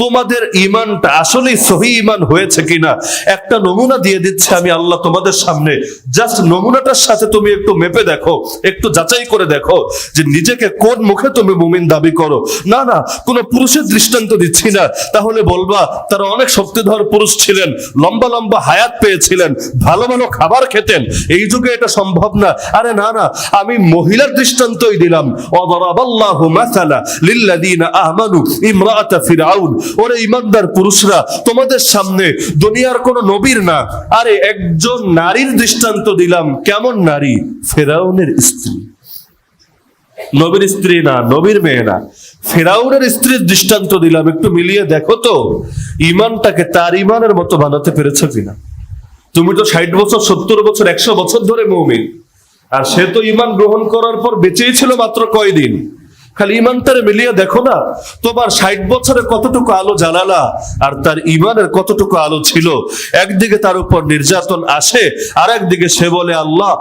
তোমাদের ইমানটা আসলে সহি ইমান হয়েছে কিনা? একটা নমুনা দিয়ে দিচ্ছে আমি আল্লাহ তোমাদের সামনে। জাস্ট নমুনাটার সাথে তুমি একটু মেপে দেখো, একটু যাচাই করে দেখো যে নিজেকে কোন মুখে তুমি মুমিন দাবি করো। না না, কোনো পুরুষের দৃষ্টান্ত দিচ্ছি না। তাহলে বলবা, তারা অনেক শক্তিধর পুরুষ ছিলেন, লম্বা লম্বা হায়াত পেয়েছিলেন, ভালো ভালো খাবার খেতেন। এই যুগে এটা সম্ভব না। আরে না না, আমি মহিলার দৃষ্টান্তই দিলাম। অদরাবাল্লাহু মাসালা লিল্লাযীনা আমানু ইমরাআতা ফিরআউন। ওরে ইমানদার পুরুষরা, তোমাদের সামনে দুনিয়ার কোন নবীর না। আরে একজন নারীর দৃষ্টান্ত দিলাম, কেমন নারী? ফেরাউনের স্ত্রী। নবীর স্ত্রী না, নবীর মেয়ে না। ফেরাউনের স্ত্রীর দৃষ্টান্ত দিলাম, একটু মিলিয়ে দেখো তো, ইমানটাকে তার ইমানের মতো বানাতে পেরেছ কিনা? তুমি তো ষাট বছর, সত্তর বছর, একশো বছর ধরে মৌমিন। আর সে তো ইমান গ্রহণ করার পর বেঁচেই ছিল মাত্র কয়দিন। খালি ইমানটারে মিলিয়ে দেখো না, তোমার ষাট বছরে কতটুকু আলো জ্বালালা আর তার ইমানের কতটুকু আলো ছিল। একদিকে তার উপর নির্যাতন আসে আর একদিকে সে বলে, আল্লাহ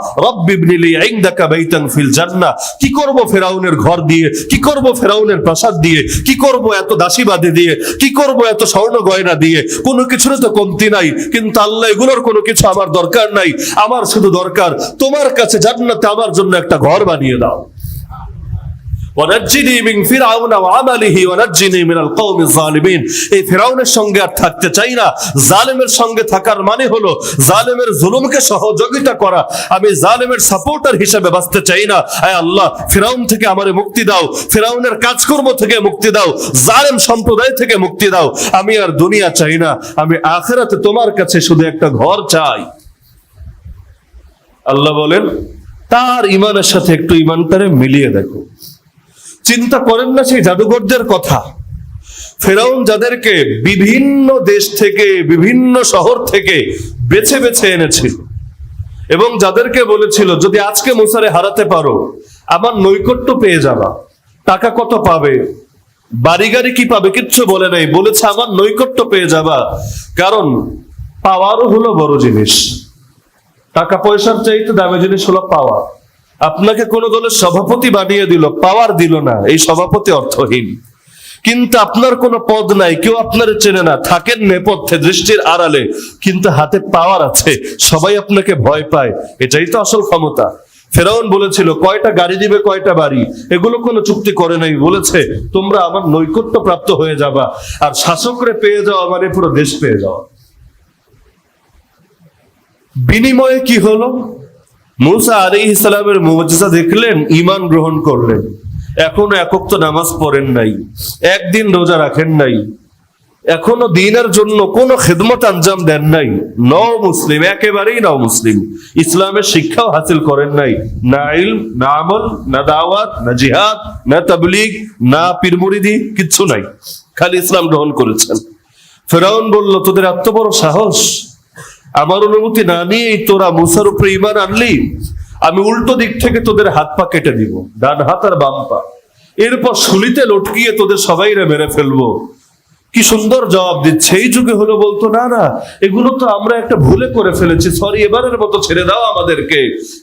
ফিল জান্নাহ। কি করব ফেরাউনের ঘর দিয়ে? কি করব ফেরাউনের প্রাসাদ দিয়ে? কি করব এত দাসীবাদী দিয়ে? কি করব এত স্বর্ণ গয়না দিয়ে? কোনো কিছুর তো কমতি নাই। কিন্তু আল্লাহ, এগুলোর কোনো কিছু আমার দরকার নাই। আমার শুধু দরকার, তোমার কাছে জান্নাতে আমার জন্য একটা ঘর বানিয়ে দাও। মিন ফিরআউনা ওয়া আমালিহি ওয়ানাজ্জিনি মিনাল কওমিজ জালিমিন এই ফিরআউনের সঙ্গে আর থাকতে চাই না। জালেমের সঙ্গে থাকার মানে হলো জালেমের জুলুমকে সহযোগিতা করা। আমি জালেমের সাপোর্টার হিসেবে বাঁচতে চাই না। আয় আল্লাহ, ফিরাউন থেকে আমারে মুক্তি দাও। ফিরাউনের কাজকর্ম থেকে মুক্তি দাও। জালেম সম্প্রদায় থেকে মুক্তি দাও। আমি আর দুনিয়া চাই না। আমি আখেরাতে তোমার কাছে শুধু একটা ঘর চাই। আল্লাহ বলেন, তার ইমানের সাথে একটু ইমানটারে মিলিয়ে দেখো। চিন্তা করেন না সেই জাদুঘরদের কথা। ফেরাউন যাদেরকে বিভিন্ন দেশ থেকে, বিভিন্ন শহর থেকে বেছে বেছে এনেছিল এবং যাদেরকে বলেছিল, যদি আজকে মুসারে হারাতে পারো, আমার নৈকট্য পেয়ে যাবা। টাকা কত পাবে? বাড়ি গাড়ি কি পাবে? কিচ্ছু বলে নাই। বলেছে, আমার নৈকট্য পেয়ে যাবা। কারণ পাওয়ারও হলো বড় জিনিস। টাকা পয়সার চাইতে দামি জিনিস হলো পাওয়ার। আপনাকে কোন দলের সভাপতি বানিয়ে দিল পাওয়ার দিল না। এই সভাপতি অর্থহীন। কিন্তু আপনার কোনো পদ নাই, কেউ আপনার চেনে না। থাকেন নেপথ্যে, দৃষ্টির আড়ালে, কিন্তু হাতে পাওয়ার আছে। সবাই আপনাকে ভয় পায়। এটাই তো আসল ক্ষমতা। ফেরাউন বলেছিল, কয়টা গাড়ি দিবে, কয়টা বাড়ি? এগুলো কোনো চুক্তি করে নাই। বলেছে, তোমরা আমার নৈকট্য প্রাপ্ত হয়ে যাবা, আর শাসকরে পেয়ে যাওয়া মানে পুরো দেশ পেয়ে যাওয়া বিনিময়ে কি হলো? মুসা আলী ইসলামের মুজিজা দেখলেন ইমান গ্রহণ করলেন। এখনও একক তো নামাজ পড়েন নাই, একদিন রোজা রাখেন নাই, এখনও দিনের জন্য কোন খেদমত আঞ্জাম দেন নাই। ন মুসলিম, একেবারেই ন মুসলিম। ইসলামের শিক্ষাও হাসিল করেন নাই। না ইলম, না আমল, না দাওয়াত, না জিহাদ, না তাবলিগ, না পীরমুরিদি, কিচ্ছু নাই। খালি ইসলাম গ্রহণ করেছেন। ফেরাউন বলল, তোদের এত বড় সাহস আমার অনুমতি না নিয়েই তোরা মুসার উপরে ইমান আনলি, আমি উল্টো দিক থেকে তোদের হাত পা কেটে দিব, ডান হাত আর বাম পা। এরপর শুলিতে লটকিয়ে তোদের সবাইরে মেরে ফেলব। কি সুন্দর জবাব দিচ্ছে, এই যুগে হলো বলতো, না না, এগুলো তো আমরা একটা ভুলে করে ফেলেছি সরি এবারের মতো ছেড়ে দাও আমাদেরকে।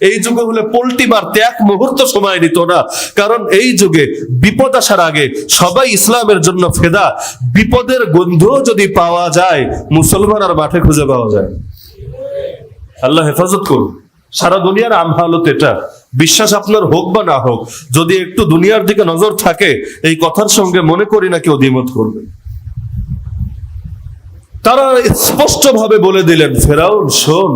এই যুগে হলে পোল্টি মারতে এক মুহূর্ত সময় নিত না, কারণ এই যুগে বিপদ আসার আগে সবাই ইসলামের জন্য ফেদা। বিপদের গন্ধ যদি পাওয়া যায়, মুসলমান আর মাঠে খুঁজে পাওয়া যায়। আল্লাহ হেফাজত করুন। সারা দুনিয়ার আম হালত এটা। বিশ্বাস আপনার হোক বা না হোক, যদি একটু দুনিয়ার দিকে নজর থাকে, এই কথার সঙ্গে মনে করি না কেউ দ্বিমত করবে। তারা স্পষ্ট ভাবে বলে দিলেন, ফেরাউন, শোন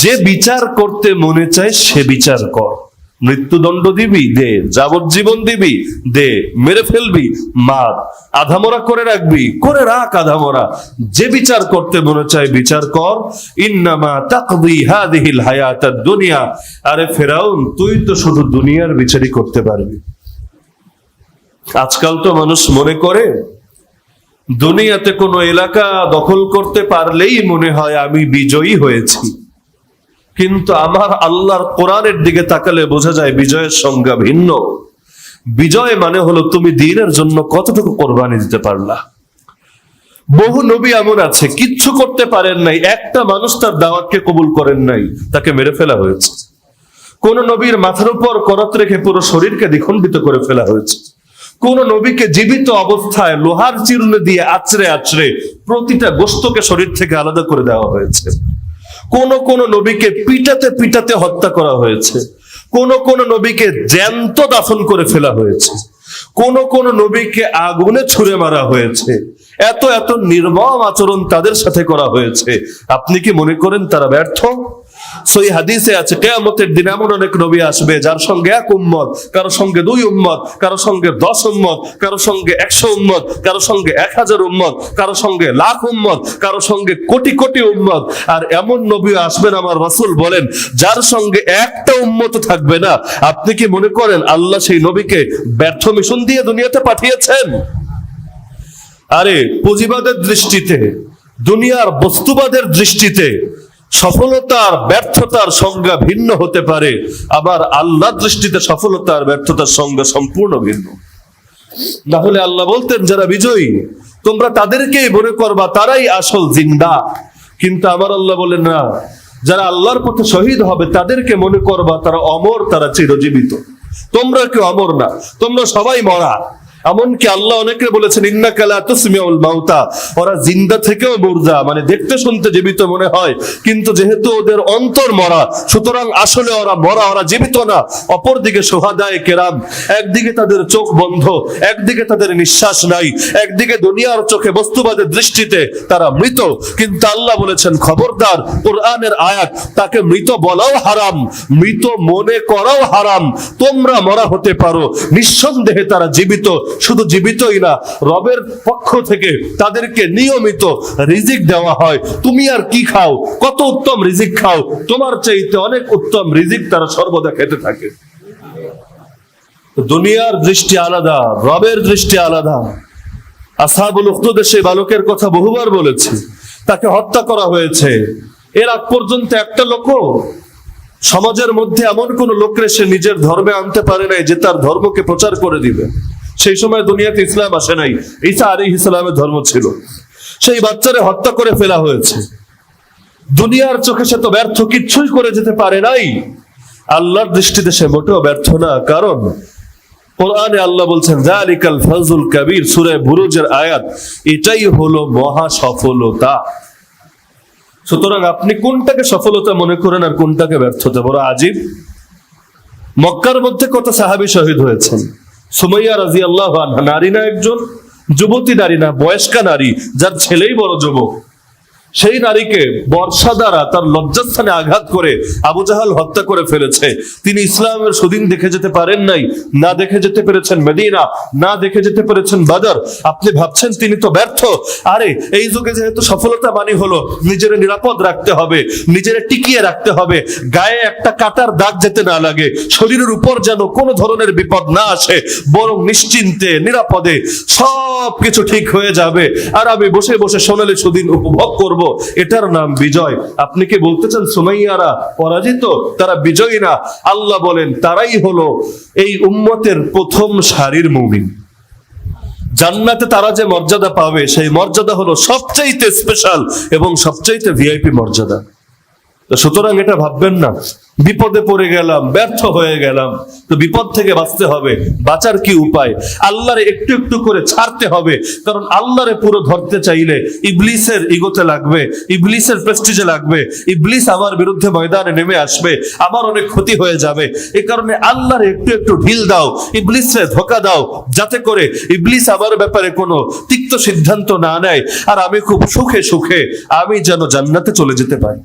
যে বিচার করতে মনে চায় সে বিচার কর। মৃত্যুদণ্ড দিবি, দে যাবজ্জীবন দিবি, দে মেরে ফেলবি, মার আধামরা করে রাখবি, করে রাখ আধামরা। যে বিচার করতে মনে চায় বিচার কর। ইন্নামা তাকদি হাদিহিল হায়াতাদ দুনিয়া আরে ফেরাউন, তুই তো শুধু দুনিয়ার বিচারই করতে পারবি। আজকাল তো মানুষ মনে করে, দুনিয়াতে কোনো এলাকা দখল করতে পারলেই মনে হয় আমি বিজয়ী হয়েছি। কিন্তু আমার আল্লাহর কোরআনের দিকে তাকালে বোঝা যায় বিজয়ের সংজ্ঞা ভিন্ন। বিজয় মানে হলো তুমি দিনের জন্য কতটুকু কোরবানি দিতে পারলা। বহু নবী এমন আছে, কিচ্ছু করতে পারেন নাই, একটা মানুষ তার দাওয়াতকে কবুল করেন নাই, তাকে মেরে ফেলা হয়েছে। কোন নবীর মাথার উপর করত রেখে পুরো শরীরকে দ্বিখণ্ডিত করে ফেলা হয়েছে। কোন নবীকে জীবিত অবস্থায় লোহার চিরুনি দিয়ে আছড়ে আছড়ে প্রতিটা গোস্তকে শরীর থেকে আলাদা করে দেওয়া হয়েছে। কোন কোন নবীকে পিটাতে পিটাতে হত্যা করা হয়েছে। কোন কোন নবীকে জ্যান্ত দাফন করে ফেলা হয়েছে। কোন কোন নবীকে আগুনে ছুড়ে মারা হয়েছে। এত এত নির্মম আচরণ তাদের সাথে করা হয়েছে। আপনি কি মনে করেন তারা ব্যর্থ? সই হাদিসে আছে, কেয়ামতের দিন এমন অনেক নবী আসবে যার সঙ্গে এক উম্মত, কারও সঙ্গে দুই উম্মত, কারও সঙ্গে দশ উম্মত, কারও সঙ্গে একশো উম্মত, কারও সঙ্গে এক হাজার উম্মত, কারও সঙ্গে লাখ উম্মত, কারও সঙ্গে কোটি কোটি উম্মত। আর এমন নবী আসবেন আমার রাসূল বলেন, যার সঙ্গে একটা উম্মত থাকবে না। আপনি কি মনে করেন আল্লাহ সেই নবীকে ব্যর্থ মিশন দিয়ে দুনিয়াতে পাঠিয়েছেন? আরে, পুঁজিবাদের দৃষ্টিতে, দুনিয়ার বস্তুবাদের দৃষ্টিতে সফলতার ব্যর্থতার সংজ্ঞা ভিন্ন হতে পারে। আবার আল্লাহ দৃষ্টিতে সফলতার ব্যর্থতার সংজ্ঞা সম্পূর্ণ ভিন্ন। না হলে আল্লাহ বলতেন, যারা বিজয়ী, তোমরা তাদেরকেই মনে করবা, তারাই আসল জিন্দা। কিন্তু আমার আল্লাহ বলেন, না, যারা আল্লাহর পথে শহীদ হবে, তাদেরকে মনে করবা, তারা অমর, তারা চিরজীবিত। তোমরা কেউ অমর না, তোমরা সবাই মরা। এমনকি আল্লাহ অনেকে বলেছেন ইন্না কালা তুসমিউল মাউতা। ওরা জিন্দা থেকেও মুর্দা মানে দেখতে শুনতে জীবিত মনে হয়। কিন্তু যেহেতু ওদের অন্তর মরা, সুতরাং আসলে ওরা মরা, ওরা জীবিত না। অপরদিকে সোহাদায় কেরাম, একদিকে তাদের চোখ বন্ধ, একদিকে তাদের নিঃশ্বাস নাই, একদিকে দুনিয়ার চোখে বস্তুবাদের দৃষ্টিতে তারা মৃত। কিন্তু আল্লাহ বলেছেন, খবরদার, কোরআনের আয়াত, তাকে মৃত বলাও হারাম, মৃত মনে করাও হারাম। তোমরা মরা হতে পারো, নিঃসন্দেহে তারা জীবিত শুধু জীবিতই না, রবের পক্ষ থেকে তাদেরকে নিয়মিত রিজিক দেওয়া হয়। তুমি আর কি খাও? কত উত্তম রিজিক খাও? তোমার চাইতে অনেক উত্তম রিজিক তারা সর্বদা খেতে থাকে। দুনিয়ার দৃষ্টি আলাদা, রবের দৃষ্টি আলাদা। আসাবুল উখদুদের সেই বালকের কথা বহুবার বলেছি। তাকে হত্যা করা হয়েছে। এর আগ পর্যন্ত একটা লোক সমাজের মধ্যে এমন কোন লোকরে সে নিজের ধর্মে আনতে পারে নাই যে তার ধর্মকে প্রচার করে দিবে। সেই সময় দুনিয়াতে ইসলাম আসে নাই। ঈসা আলী ইসলামের ধর্ম ছিল। সেই বাচ্চারে হত্যা করে ফেলা হয়েছে। দুনিয়ার চোখে সে তো ব্যর্থ, কিচ্ছুই করে যেতে পারে নাই। আল্লাহর দৃষ্টিতে সে মোটেও ব্যর্থ না। কারণ কোরআনে আল্লাহ বলছেন জালিকাল ফজল কবির সূরা বুরুজের আয়াত। এটাই হলো মহা সফলতা। সুতরাং আপনি কোনটাকে সফলতা মনে করেন আর কোনটাকে ব্যর্থতা? বড় আজীব। মক্কার মধ্যে কত সাহাবী শহীদ হয়েছেন। সুমাইয়া রাজি আল্লাহ নারী না একজন, যুবতী নারী না, বয়স্কা নারী, যার ছেলেই বড় যুবক। সেই নারীকে বর্ষা দ্বারা তার লজ্জাস্থানে আঘাত করে আবু জাহাল হত্যা করে ফেলেছে। তিনি ইসলামের সুদিন দেখে যেতে পারেন নাই, না দেখে যেতে পেরেছেন মেদিনা, না দেখে যেতে পেরেছেন বাজার আপনি ভাবছেন তিনি তো ব্যর্থ। আরে, এই যুগে যেহেতু সফলতা মানি হলো, নিজের নিরাপদ রাখতে হবে, নিজের টিকিয়ে রাখতে হবে, গায়ে একটা কাটার দাগ যেতে না লাগে, শরীরের উপর যেন কোনো ধরনের বিপদ না আসে, বরং নিশ্চিন্তে, নিরাপদে সব কিছু ঠিক হয়ে যাবে। আর আমি বসে বসে সোনালি সুদিন উপভোগ করব। এটার নাম বিজয়। আপনি কি বলতে চান সুমাইয়ারা পরাজিত? তারা বিজয়ী না। আল্লাহ বলেন, তারাই হলো এই উম্মতের প্রথম সারির মুমিন। জান্নাতে তারা যে মর্যাদা পাবে, সেই মর্যাদা হলো সবচাইতে স্পেশাল এবং সবচাইতে ভিআইপি মর্যাদা। সুতরাং এটা ভাববেন না। বিপদে পড়ে গেলাম, ব্যর্থ হয়ে গেলাম। তো বিপদ থেকে বাঁচতে হবে, বাঁচার কি উপায়? আল্লাহরে একটু একটু করে ছাড়তে হবে, কারণ আল্লাহরে পুরো ধরতে চাইলে ইবলিসের ইগোতে লাগবে, ইবলিসের প্রেস্টিজে লাগবে। ইবলিস আমার বিরুদ্ধে ময়দানে নেমে আসবে, আমার অনেক ক্ষতি হয়ে যাবে। এ কারণে আল্লাহরে একটু একটু ঢিল দাও ইবলিসে ধোকা দাও, যাতে করে ইবলিস আমার ব্যাপারে কোনো তিক্ত সিদ্ধান্ত না নেয়। আর আমি খুব সুখে সুখে, আমি যেন জান্নাতে চলে যেতে পারি।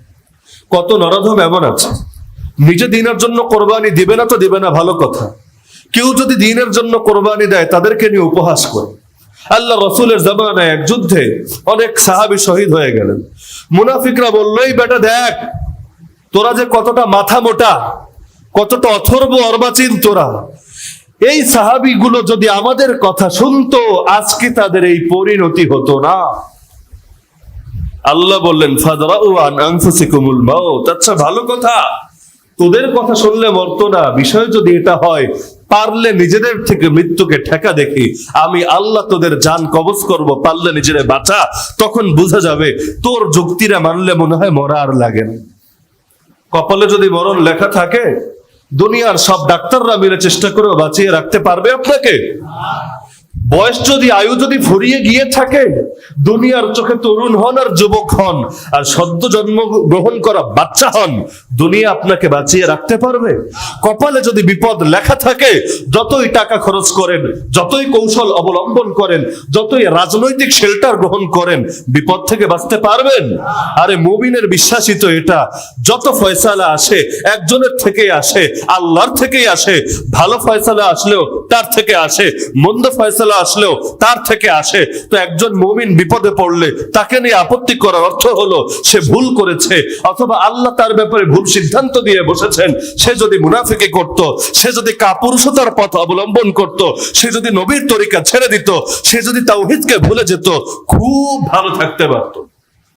কত নরধম এমন আছে। নিজে দিনের জন্য কোরবানি দিবে না তো দিবে না, ভালো কথা। কেউ যদি দিনের জন্য কোরবানি দেয়, তাদেরকে নিয়ে উপহাস করে। আল্লাহ রসুলের জামানায় এক যুদ্ধে অনেক সাহাবি শহীদ হয়ে গেলেন। মুনাফিকরা বললোই বেটা দেখ, তোরা যে কতটা মাথা মোটা, কতটা অথর্ব অর্বাচীন তোরা। এই সাহাবিগুলো যদি আমাদের কথা শুনতো, আজকে তাদের এই পরিণতি হতো না। আল্লাহ বললেন আচ্ছা ভালো কথা। তোদের কথা শুনলে মরতো না। বিষয় যদি এটা হয়, পারলে নিজেদের থেকে মৃত্যুকে ঠেকা দেখি। আমি আল্লাহ তোদের জান কবজ করব, পারলে নিজেরে বাঁচা। তখন বোঝা যাবে, তোর যুক্তিরা মানলে মনে হয় মরা আর লাগে না। কপালে যদি মরণ লেখা থাকে, দুনিয়ার সব ডাক্তাররা মিলে চেষ্টা করে বাঁচিয়ে রাখতে পারবে আপনাকে? বয়স যদি, আয়ু যদি ফুরিয়ে গিয়ে থাকে, দুনিয়ার চোখে তরুণ হন আর যুবক হন, আর সদ্য জন্ম গ্রহণ করা বাচ্চা হন, দুনিয়া আপনাকে বাঁচিয়ে রাখতে পারবে। কপালে যদি বিপদ লেখা থাকে, যতই টাকা খরচ করেন, যতই কৌশল অবলম্বন করেন, যতই রাজনৈতিক শেল্টার গ্রহণ করেন, বিপদ থেকে বাঁচতে পারবেন। আরে মুমিনের বিশ্বাসী তো এটা, যত ফয়সালা আসে, একজনের থেকেই আসে, আল্লাহর থেকেই আসে, ভালো ফয়সালা আসলেও তার থেকে আসে, মন্দ ফয়সালা আসলেও তার থেকে আসে। তো একজন মুমিন বিপদে পড়লে তাকে নিয়ে আপত্তি করার অর্থ হলো সে ভুল করেছে অথবা আল্লাহ তার ব্যাপারে ভুল সিদ্ধান্ত দিয়ে বসেছেন। সে যদি মুনাফিকে করত, সে যদি কাপুরুষতার পথ অবলম্বন করত, সে যদি নবীর তরিকা ছেড়ে দিত, সে যদি তাওহিদকে ভুলে যেত, খুব ভালো থাকতে পারতো।